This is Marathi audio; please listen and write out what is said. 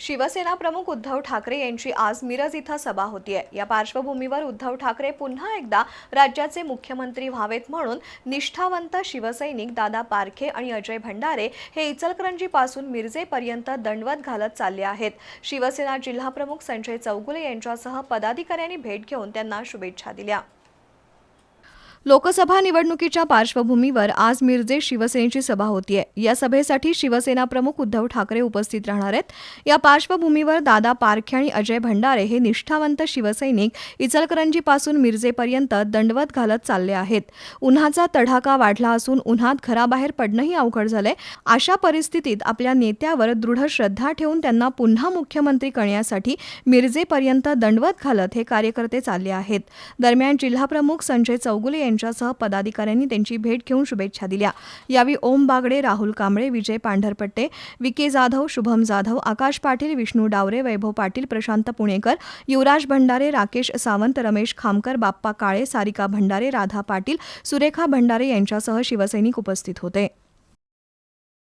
शिवसेना प्रमुख उद्धव ठाकरे यांची आज मिरज इथं सभा होतीये. या पार्श्वभूमीवर उद्धव ठाकरे पुन्हा एकदा राज्याचे मुख्यमंत्री व्हावेत म्हणून निष्ठावंत शिवसैनिक दादा पारखे आणि अजय भंडारे हे इचलकरंजीपासून मिरजेपर्यंत दंडवत घालत चालले आहेत. शिवसेना जिल्हाप्रमुख संजय चौगुले यांच्यासह पदाधिकाऱ्यांनी भेट घेऊन त्यांना शुभेच्छा दिल्या. लोकसभा निवडणुकीच्या पार्श्वभूमीवर आज मिरजे शिवसेनेची सभा होतीये. या सभेसाठी शिवसेना प्रमुख उद्धव ठाकरे उपस्थित राहणार आहेत. या पार्श्वभूमीवर दादा पारखे आणि अजय भंडारे हे निष्ठावंत शिवसैनिक इचलकरंजीपासून मिरजेपर्यंत दंडवत घालत चालले आहेत. उन्हाचा तडाखा वाढला असून उन्हात घराबाहेर पडणंही अवघड झालंय. अशा परिस्थितीत आपल्या नेत्यावर दृढ श्रद्धा ठेवून त्यांना पुन्हा मुख्यमंत्री करण्यासाठी मिरजेपर्यंत दंडवत घालत हे कार्यकर्ते चालले आहेत. दरम्यान जिल्हाप्रमुख संजय चौगुले यांच्यासह पदाधिकाऱ्यांनी त्यांची भेट घेऊन शुभेच्छा दिल्या. यावेळी ओम बागडे राहुल कांबळे विजय पांढरपट्टे विके जाधव शुभम जाधव आकाश पाटील विष्णू डावरे वैभव पाटील प्रशांत पुणेकर युवराज भंडारे राकेश सावंत रमेश खामकर बाप्पा काळे सारिका भंडारे राधा पाटील सुरेखा भंडारे यांच्यासह शिवसैनिक उपस्थित होते.